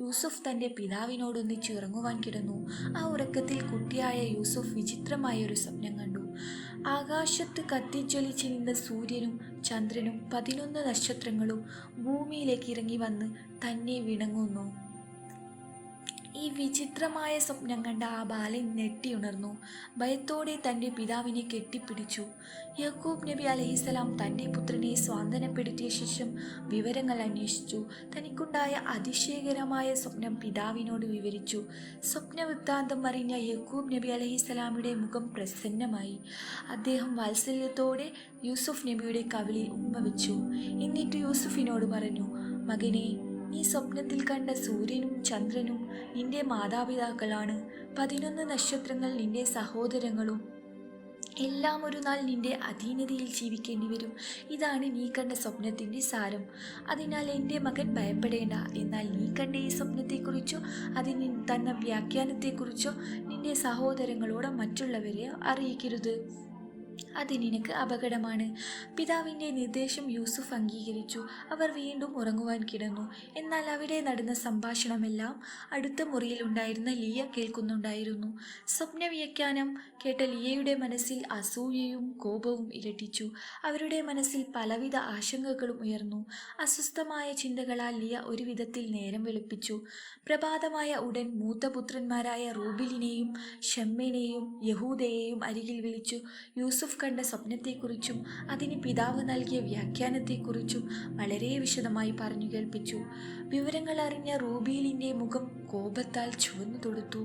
യൂസുഫ് തന്റെ പിതാവിനോടൊന്നിച്ച് ഉറങ്ങുവാൻ കിടന്നു. ആ ഉറക്കത്തിൽ കുട്ടിയായ യൂസുഫ് വിചിത്രമായ ഒരു സ്വപ്നം കണ്ടു. ആകാശത്ത് കത്തിജ്വലിച്ച് നിന്ന സൂര്യനും ചന്ദ്രനും പതിനൊന്ന് നക്ഷത്രങ്ങളും ഭൂമിയിലേക്ക് ഇറങ്ങി വന്ന് തന്നെ വിണങ്ങുന്നു. ഈ വിചിത്രമായ സ്വപ്നം കണ്ട ആ ബാലൻ ഞെട്ടിയുണർന്നു. ഭയത്തോടെ തന്റെ പിതാവിനെ കെട്ടിപ്പിടിച്ചു. യക്കൂബ് നബി അലഹിസലാം തന്റെ പുത്രനെ സ്വാന്തനപ്പെടുത്തിയ ശേഷം വിവരങ്ങൾ അന്വേഷിച്ചു. തനിക്കുണ്ടായ അതിശയകരമായ സ്വപ്നം പിതാവിനോട് വിവരിച്ചു. സ്വപ്നവൃത്താന്തം അറിഞ്ഞ യക്കൂബ് നബി അലഹിസലാമിയുടെ മുഖം പ്രസന്നമായി. അദ്ദേഹം വാത്സല്യത്തോടെ യൂസുഫ് നബിയുടെ കവിളിൽ ഉമ്മ വെച്ചു. എന്നിട്ട് യൂസുഫിനോട് പറഞ്ഞു മകനെ നീ സ്വപ്നത്തിൽ കണ്ട സൂര്യനും ചന്ദ്രനും നിന്റെ മാതാപിതാക്കളാണ്. പതിനൊന്ന് നക്ഷത്രങ്ങൾ നിന്റെ സഹോദരങ്ങളും. എല്ലാം ഒരു നാൾ നിന്റെ അധീനതയിൽ ജീവിക്കേണ്ടി വരും. ഇതാണ് നീ കണ്ട സ്വപ്നത്തിന്റെ സാരം. അതിനാൽ എന്റെ മകൻ ഭയപ്പെടേണ്ട. എന്നാൽ നീ കണ്ട ഈ സ്വപ്നത്തെക്കുറിച്ചോ അതിന് തന്ന വ്യാഖ്യാനത്തെക്കുറിച്ചോ നിന്റെ സഹോദരങ്ങളോടോ മറ്റുള്ളവരെ അറിയിക്കരുത്. അത് നിനക്ക് അപകടമാണ്. പിതാവിന്റെ നിർദ്ദേശം യൂസുഫ് അംഗീകരിച്ചു. അവർ വീണ്ടും ഉറങ്ങുവാൻ കിടന്നു. എന്നാൽ അവിടെ നടന്ന സംഭാഷണമെല്ലാം അടുത്ത മുറിയിൽ ഉണ്ടായിരുന്ന ലിയ കേൾക്കുന്നുണ്ടായിരുന്നു. സ്വപ്നവ്യാഖ്യാനം കേട്ട ലിയയുടെ മനസ്സിൽ അസൂയയും കോപവും ഇരട്ടിച്ചു. അവരുടെ മനസ്സിൽ പലവിധ ആശങ്കകളും ഉയർന്നു. അസ്വസ്ഥമായ ചിന്തകളാൽ ലിയ ഒരു വിധത്തിൽ നേരം വെളുപ്പിച്ചു. പ്രഭാതമായ ഉടൻ മൂത്തപുത്രന്മാരായ റൂബിലിനെയും ഷമ്മിനെയും യഹൂദയെയും അരികിൽ വിളിച്ചു. യൂസുഫ് കണ്ട സ്വപ്നത്തെക്കുറിച്ചും അതിന് പിതാവ് നൽകിയ വ്യാഖ്യാനത്തെക്കുറിച്ചും വളരെ വിശദമായി പറഞ്ഞു കേൾപ്പിച്ചു. വിവരങ്ങൾ അറിഞ്ഞ റൂബീലിന്റെ മുഖം കോപത്താൽ ചുവന്നു തൊടുത്തു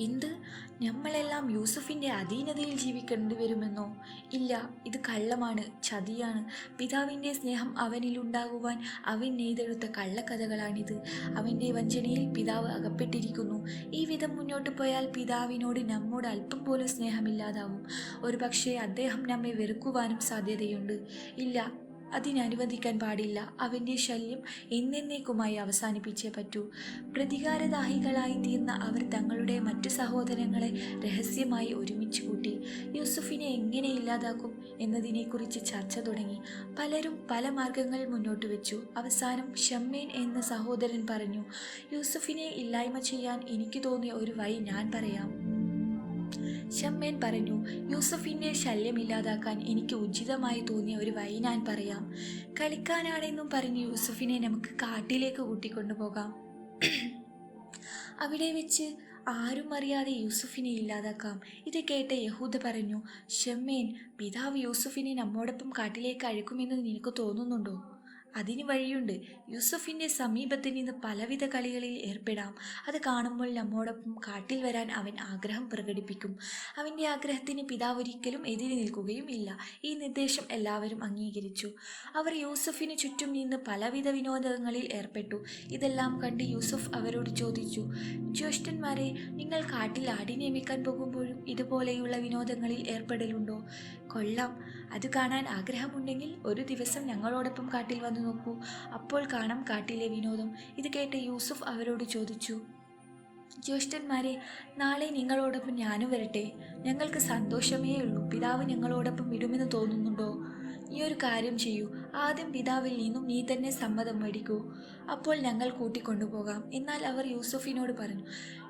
എന്ത്? നമ്മളെല്ലാം യൂസഫിന്റെ അധീനതയിൽ ജീവിക്കേണ്ടി വരുമെന്നോ? ഇല്ല ഇത് കള്ളമാണ് ചതിയാണ്. പിതാവിന്റെ സ്നേഹം അവനിലുണ്ടാകുവാൻ അവൻ നെയ്തെടുത്ത കള്ളക്കഥകളാണിത്. അവന്റെ വഞ്ചനയിൽ പിതാവ് അകപ്പെട്ടിരിക്കുന്നു. ഈ വിധം മുന്നോട്ട് പോയാൽ പിതാവിനോട് നമ്മോട് അല്പം പോലും സ്നേഹമില്ലാതാവും. ഒരുപക്ഷെ അദ്ദേഹം നമ്മെ വെറുക്കുവാനും സാധ്യതയുണ്ട്. ഇല്ല അതിനനുവദിക്കാൻ പാടില്ല. അവന്റെ ശല്യം എന്നേക്കുമായി അവസാനിപ്പിച്ചേ പറ്റൂ. പ്രതികാരദാഹികളായി തീർന്ന അവർ തങ്ങളുടെ മറ്റു സഹോദരങ്ങളെ രഹസ്യമായി ഒരുമിച്ച് കൂട്ടി യൂസുഫിനെ എങ്ങനെ ഇല്ലാതാക്കും എന്നതിനെക്കുറിച്ച് ചർച്ച തുടങ്ങി. പലരും പല മാർഗങ്ങൾ മുന്നോട്ട് വെച്ചു. അവസാനം ഷമ്മേൻ എന്ന സഹോദരൻ പറഞ്ഞു യൂസുഫിനെ ഇല്ലായ്മ ചെയ്യാൻ എനിക്ക് തോന്നിയ ഒരു വഴി ഞാൻ പറയാം. ഷമ്മേൻ പറഞ്ഞു യൂസഫിന്റെ ശല്യമില്ലാതാക്കാൻ എനിക്ക് ഉചിതമായി തോന്നിയ ഒരു വഴി ഞാൻ പറയാം. കളിക്കാനാണെന്നും പറഞ്ഞ് യൂസഫിനെ നമുക്ക് കാട്ടിലേക്ക് കൂട്ടിക്കൊണ്ടുപോകാം. അവിടെ വെച്ച് ആരും അറിയാതെ യൂസുഫിനെ ഇല്ലാതാക്കാം. ഇത് കേട്ട യഹൂദ പറഞ്ഞു ഷമ്മേൻ പിതാവ് യൂസുഫിനെ നമ്മോടൊപ്പം കാട്ടിലേക്ക് അഴുക്കുമെന്ന് നിനക്ക് തോന്നുന്നുണ്ടോ? അതിന് വഴിയുണ്ട്. യൂസഫിന്റെ സമീപത്ത് നിന്ന് പലവിധ കളികളിൽ ഏർപ്പെടാം. അത് കാണുമ്പോൾ നമ്മോടൊപ്പം കാട്ടിൽ വരാൻ അവൻ ആഗ്രഹം പ്രകടിപ്പിക്കും. അവന്റെ ആഗ്രഹത്തിന് പിതാവ് ഒരിക്കലും എതിരി നിൽക്കുകയും ഇല്ല. ഈ നിർദ്ദേശം എല്ലാവരും അംഗീകരിച്ചു. അവർ യൂസഫിന് ചുറ്റും നിന്ന് പലവിധ വിനോദങ്ങളിൽ ഏർപ്പെട്ടു. ഇതെല്ലാം കണ്ട് യൂസഫ് അവരോട് ചോദിച്ചു ജ്യേഷ്ഠന്മാരെ നിങ്ങൾ കാട്ടിൽ ആടിനെ നിയമിക്കാൻ പോകുമ്പോഴും ഇതുപോലെയുള്ള വിനോദങ്ങളിൽ ഏർപ്പെടലുണ്ടോ? കൊള്ളാം. അത് കാണാൻ ആഗ്രഹമുണ്ടെങ്കിൽ ഒരു ദിവസം ഞങ്ങളോടൊപ്പം കാട്ടിൽ വന്നു നോക്കൂ. അപ്പോൾ കാണാം കാട്ടിലെ വിനോദം. ഇത് കേട്ട് യൂസുഫ് അവരോട് ചോദിച്ചു ജ്യേഷ്ഠന്മാരെ നാളെ നിങ്ങളോടൊപ്പം ഞാനും വരട്ടെ. ഞങ്ങൾക്ക് സന്തോഷമേ ഉള്ളൂ. പിതാവ് ഞങ്ങളോടൊപ്പം വിടുമെന്ന് തോന്നുന്നുണ്ടോ? നീ ഒരു കാര്യം ചെയ്യൂ. ആദ്യം പിതാവിൽ നിന്നും നീ തന്നെ സമ്മതം മേടിക്കൂ. അപ്പോൾ ഞങ്ങൾ കൂട്ടിക്കൊണ്ടുപോകാം. എന്നാൽ അവർ യൂസുഫിനോട് പറഞ്ഞു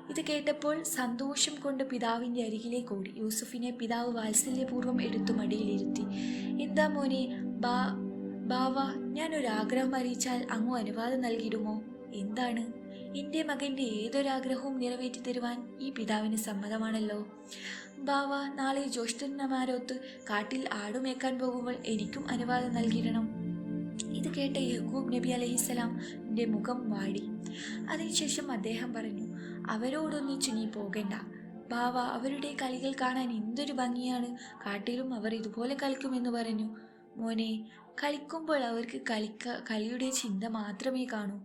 ഇത് കേട്ടപ്പോൾ സന്തോഷം കൊണ്ട് പിതാവിന്റെ അരികിലേക്ക് ഓടി. യൂസുഫിനെ പിതാവ് വാത്സല്യപൂർവം എടുത്തു മടിയിലിരുത്തി. എന്താ മോനെ? ബാ ബാവ ഞാനൊരാഗ്രഹം അറിയിച്ചാൽ അങ്ങോ അനുവാദം നൽകിയിടുമോ എന്താണ്? എന്റെ മകന്റെ ഏതൊരാഗ്രഹവും നിറവേറ്റി തരുവാൻ ഈ പിതാവിന് സമ്മതമാണല്ലോ. ബാവ നാളെ ജ്യേഷ്ഠന്മാരൊത്ത് കാട്ടിൽ ആടുമേക്കാൻ പോകുമ്പോൾ എനിക്കും അനുവാദം നൽകിയിടണം. ഇത് കേട്ട യഹൂബ് നബി അലഹിസ്സലാം എന്റെ മുഖം വാടി. അതിനുശേഷം അദ്ദേഹം പറഞ്ഞു അവരോടൊന്നിച്ച് നീ പോകണ്ട. ബാവ അവരുടെ കളികൾ കാണാൻ എന്തൊരു ഭംഗിയാണ്. കാട്ടിലും അവർ ഇതുപോലെ കളിക്കുമെന്ന് പറഞ്ഞു. മോനെ കളിക്കുമ്പോൾ അവർക്ക് കളിക്ക കളിയുടെ ചിന്ത മാത്രമേ കാണൂ.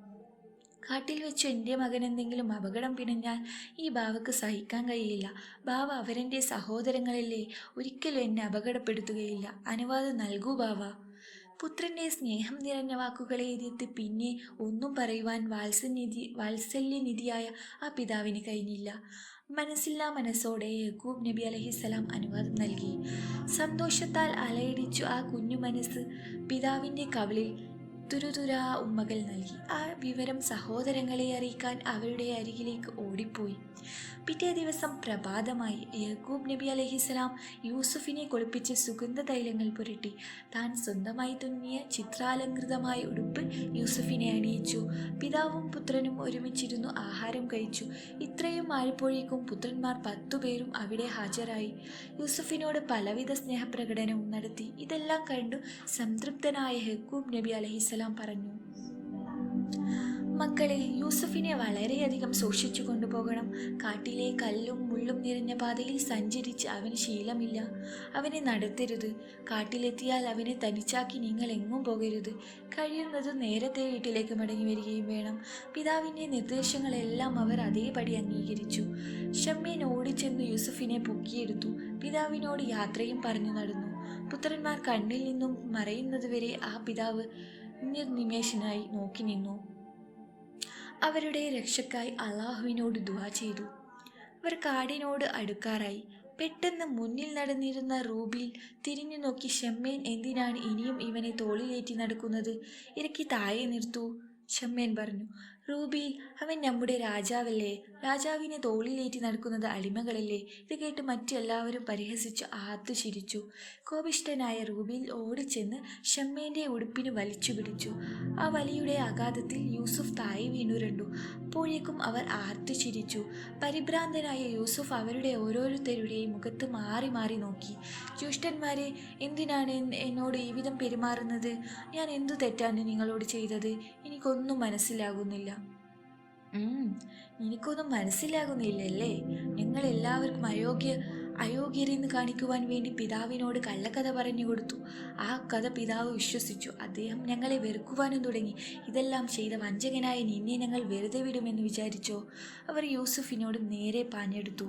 കാട്ടിൽ വെച്ച് എന്റെ മകൻ എന്തെങ്കിലും അപകടം പിണഞ്ഞാൽ ഈ ബാവക്ക് സഹിക്കാൻ കഴിയില്ല. ബാവ അവരെന്റെ സഹോദരങ്ങളല്ലേ ഒരിക്കലും എന്നെ അപകടപ്പെടുത്തുകയില്ല. അനുവാദം നൽകൂ ബാവ. പുത്രന്റെ സ്നേഹം നിറഞ്ഞ വാക്കുകളെ എതിർത്ത് പിന്നെ ഒന്നും പറയുവാൻ വാത്സല്യനിധി വാത്സല്യനിധിയായ ആ പിതാവിന് കഴിഞ്ഞില്ല. മനസ്സില്ലാ മനസ്സോടെ യക്കൂബ് നബി അലഹിസ്സലാം അനുവാദം നൽകി. സന്തോഷത്താൽ അലയടിച്ചു ആ കുഞ്ഞു മനസ്സ് പിതാവിന്റെ കവിളിൽ തുരുതുരാ ഉമ്മകൾ നൽകി. ആ വിവരം സഹോദരങ്ങളെ അറിയിക്കാൻ അവരുടെ അരികിലേക്ക് ഓടിപ്പോയി. പിറ്റേ ദിവസം പ്രഭാതമായി യഹൂബ് നബി അലഹിസ്സലാം യൂസുഫിനെ കുളിപ്പിച്ച് സുഗന്ധ തൈലങ്ങൾ പുരട്ടി. താൻ സ്വന്തമായി തുന്നിയ ചിത്രാലങ്കൃതമായ ഉടുപ്പ് യൂസുഫിനെ അണിയിച്ചു. പിതാവും പുത്രനും ഒരുമിച്ചിരുന്നു ആഹാരം കഴിച്ചു. ഇത്രയും ആയപ്പോഴേക്കും പുത്രന്മാർ പത്തുപേരും അവിടെ ഹാജരായി. യൂസുഫിനോട് പലവിധ സ്നേഹപ്രകടനവും നടത്തി. ഇതെല്ലാം കണ്ടു സംതൃപ്തനായ ഹെക്കൂബ് നബി അലഹിസ്സലാം പറഞ്ഞു മക്കളെ യൂസഫിനെ വളരെയധികം സൂക്ഷിച്ചു കൊണ്ടുപോകണം. കാട്ടിലെ കല്ലും മുള്ളും നിറഞ്ഞ പാതയിൽ സഞ്ചരിച്ച് അവന് ശീലമില്ല. അവനെ നടത്തരുത്. കാട്ടിലെത്തിയാൽ അവനെ തനിച്ചാക്കി നിങ്ങൾ എങ്ങും പോകരുത്. കഴിയുന്നത് നേരത്തെ വീട്ടിലേക്ക് മടങ്ങി വരികയും വേണം. പിതാവിന്റെ നിർദ്ദേശങ്ങളെല്ലാം അവർ അതേപടി അംഗീകരിച്ചു. ഷമ്മീൻ ഓടിച്ചെന്ന് യൂസഫിനെ പൊക്കിയെടുത്തു. പിതാവിനോട് യാത്രയും പറഞ്ഞു നടന്നു. പുത്രന്മാർ കണ്ണിൽ നിന്നും മറയുന്നതുവരെ ആ പിതാവ് നിർനിമേഷനായി നോക്കി നിന്നു. അവരുടെ രക്ഷക്കായി അള്ളാഹുവിനോട് ദുവാ ചെയ്തു. അവർ കാടിനോട് അടുക്കാറായി. പെട്ടെന്ന് മുന്നിൽ നടന്നിരുന്ന റൂബിൽ തിരിഞ്ഞു നോക്കി ഷമ്മേൻ എന്തിനാണ് ഇനിയും ഇവനെ തോളിലേറ്റി നടക്കുന്നത്? ഇറക്കി താഴെ നിർത്തൂ ഷമ്മേൻ പറഞ്ഞു. റൂബിയിൽ അവൻ നമ്മുടെ രാജാവല്ലേ? രാജാവിനെ തോളിലേറ്റി നടക്കുന്നത് അടിമകളല്ലേ? ഇത് കേട്ട് മറ്റെല്ലാവരും പരിഹസിച്ച് ആത്തു ചിരിച്ചു. കോപിഷ്ടനായ റൂബിയിൽ ഓടിച്ചെന്ന് ഷമ്മേന്റെ ഉടുപ്പിന് വലിച്ചു പിടിച്ചു. ആ വലിയുടെ ആഘാതത്തിൽ യൂസുഫ് താഴെ വീണുരണ്ടു അപ്പോഴേക്കും അവർ ആർത്തു ചിരിച്ചു. പരിഭ്രാന്തനായ യൂസുഫ് അവരുടെ ഓരോരുത്തരുടെയും മുഖത്ത് മാറി മാറി നോക്കി. ജ്യേഷ്ഠന്മാരെ എന്തിനാണ് എന്നോട് ഈ വിധം പെരുമാറുന്നത്? ഞാൻ എന്തു തെറ്റാണ് നിങ്ങളോട് ചെയ്തത്? എനിക്കൊന്നും മനസ്സിലാകുന്നില്ല. ഉം, നിനക്കൊന്നും മനസ്സിലാകുന്നില്ലല്ലേ? നിങ്ങൾ എല്ലാവർക്കും അയോഗ്യ അയോഗ്യരെന്ന് കാണിക്കുവാൻ വേണ്ടി പിതാവിനോട് കള്ളക്കഥ പറഞ്ഞു കൊടുത്തു. ആ കഥ പിതാവ് വിശ്വസിച്ചു. അദ്ദേഹം ഞങ്ങളെ വെറുക്കുവാനും തുടങ്ങി. ഇതെല്ലാം ചെയ്ത വഞ്ചകനായ നിന്നെ ഞങ്ങൾ വെറുതെ വിടുമെന്ന് വിചാരിച്ചോ? അവർ യൂസുഫിനോട് നേരെ പാഞ്ഞെടുത്തു.